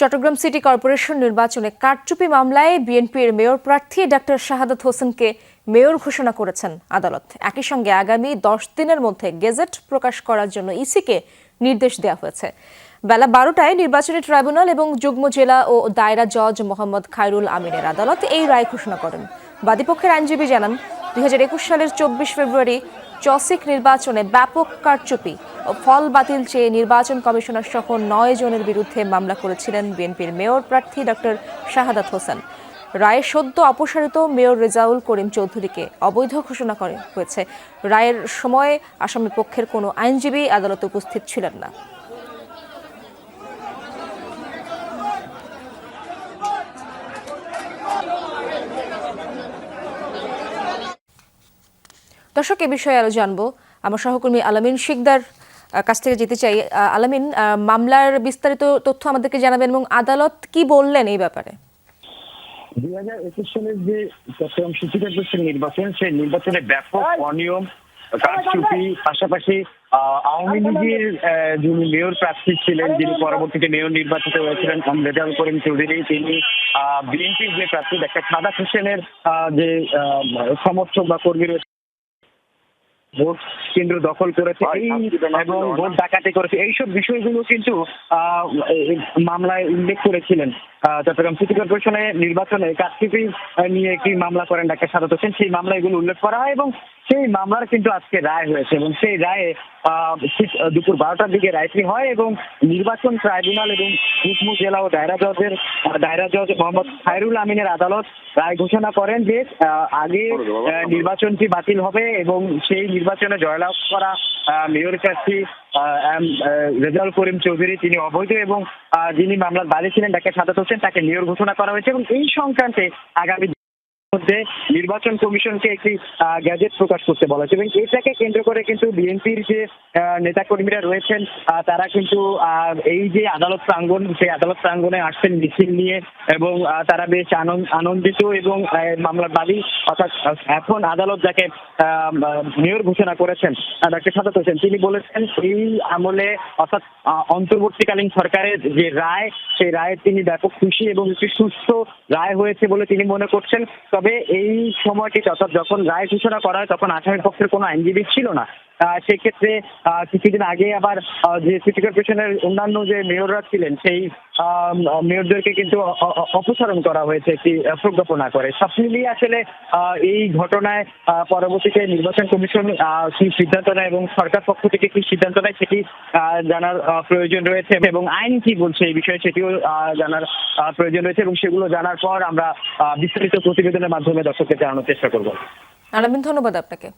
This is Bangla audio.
চট্টগ্রাম সিটি কর্পোরেশন নির্বাচনে কারচুপি মামলায় বিএনপির মেয়র প্রার্থী ডাক্তার শাহাদাত হোসেনকে মেয়র ঘোষণা করেছেন আদালত। একই সঙ্গে আগামী দশ দিনের মধ্যে গেজেট প্রকাশ করার জন্য ইসিকে নির্দেশ দেওয়া হয়েছে। বেলা বারোটায় নির্বাচনী ট্রাইব্যুনাল এবং যুগ্ম জেলা ও দায়রা জজ মোহাম্মদ খায়রুল আমিনের আদালত এই রায় ঘোষণা করেন। বাদীপক্ষের আইনজীবী জানান, দুই হাজার একুশ সালের চব্বিশ ফেব্রুয়ারি চসিক নির্বাচনে ব্যাপক কারচুপি ও ফল বাতিল চেয়ে নির্বাচন কমিশনার সহ নয় জনের বিরুদ্ধে মামলা করেছিলেন বিএনপির মেয়র প্রার্থী ডক্টর শাহাদাত হোসেন। রায়ের সদ্য অপসারিত মেয়র রেজাউল করিম চৌধুরীকে অবৈধ ঘোষণা করে হয়েছে। রায়ের সময় আসামি পক্ষের কোনো আইনজীবী আদালতে উপস্থিত ছিলেন না। দর্শক এ বিষয়ে আরও জানব। আমার সহকর্মী আলামিন শিকদার কাছ থেকে যেতে চাই। আলামিন মামলার বিস্তারিত তথ্য আমাদেরকে জানাবেন এবং আদালত কি বললেন এই ব্যাপারে? দুই হাজার একুশ সালের যে চট্টগ্রাম নির্বাচন সেই নির্বাচনে ব্যাপক অনিয়ম কারচুপি পাশাপাশি আহ, আওয়ামী লীগের আহ, যিনি মেয়র প্রার্থী ছিলেন যিনি পরবর্তীতে মেয়র নির্বাচিত হয়েছিলেন রেজাউল করিম চৌধুরী তিনি বিএনপির যে প্রার্থী ডাক্তার সাদাত হোসেনের আহ, যে আহ, সমর্থক বা কর্মী রয়েছে ভোট কেন্দ্র দখল করেছে এই এবং ভোট ডাকাতি করেছে। এইসব বিষয়গুলো কিন্তু আহ, মামলায় উল্লেখ করেছিলেন। চট্টগ্রাম সিটি কর্পোরেশনের নির্বাচনে কারচুপি নিয়ে একটি মামলা করেন ডাক্তার সাদত হোসেন। সেই মামলা এগুলো উল্লেখ করা হয় এবং সেই মামলার কিন্তু আজকে রায় হয়েছে এবং সেই রায়ে ঠিক দুপুর বারোটার দিকে রায়টি হয় এবং নির্বাচন ট্রাইব্যুনাল এবং যুগ্ম জেলা ও দায়রা জজের দায়রা জজ মোহাম্মদ খায়রুল আমিনের আদালত রায় ঘোষণা করেন যে আগে নির্বাচনটি বাতিল হবে এবং সেই নির্বাচনে জয়লাভ করা মেয়র প্রার্থী রেজাউল করিম চৌধুরী, তিনি অবৈধ এবং যিনি মামলার বাইরে ছিলেন ডাক্তার সাদাত হোসেন তাকে মেয়র ঘোষণা করা হয়েছে এবং এই সংক্রান্তে আগামী মধ্যে নির্বাচন কমিশনকে একটি গ্যাজেট প্রকাশ করতে বলা হয়েছে। এবং এটাকে কেন্দ্র করে কিন্তু বিএনপির যে আহ, নেতাকর্মীরা রয়েছেন তারা কিন্তু এই যে আদালত প্রাঙ্গণ সেই আদালত প্রাঙ্গণে আসছেন মিছিল নিয়ে এবং তারা বেশ আনন্দিত এবং মামলার বাদী অর্থাৎ এখন আদালত যাকে মেয়র ঘোষণা করেছেন ডাক্তার সাদাত হোসেন তিনি বলেছেন এই আমলে অর্থাৎ অন্তর্বর্তীকালীন সরকারের যে রায় সেই রায়ে তিনি ব্যাপক খুশি এবং একটি সুস্থ রায় হয়েছে বলে তিনি মনে করছেন। তবে এই সময়টি অর্থাৎ যখন রায় ঘোষণা করা হয়, তখন আসামির পক্ষের কোনো আইনজীবী ছিল না। সেক্ষেত্রে কিছুদিন আগে আবার যে সিটি কর্পোরেশনের অন্যান্য যে মেয়ররা ছিলেন, সেই মেয়রদেরকে কিন্তু অপসারণ করা হয়েছে একটি প্রজ্ঞাপনা করে সব মিলিয়ে আসলে এই ঘটনায় পরবর্তীতে নির্বাচন কমিশন কি সিদ্ধান্ত নেয় এবং সরকার পক্ষ থেকে কি সিদ্ধান্ত নেয় সেটি জানার প্রয়োজন রয়েছে এবং আইন কি বলছে এই বিষয়ে সেটিও জানার প্রয়োজন রয়েছে এবং সেগুলো জানার পর আমরা বিস্তারিত প্রতিবেদনের মাধ্যমে দর্শকদের জানানোর চেষ্টা করব। ধন্যবাদ আপনাকে।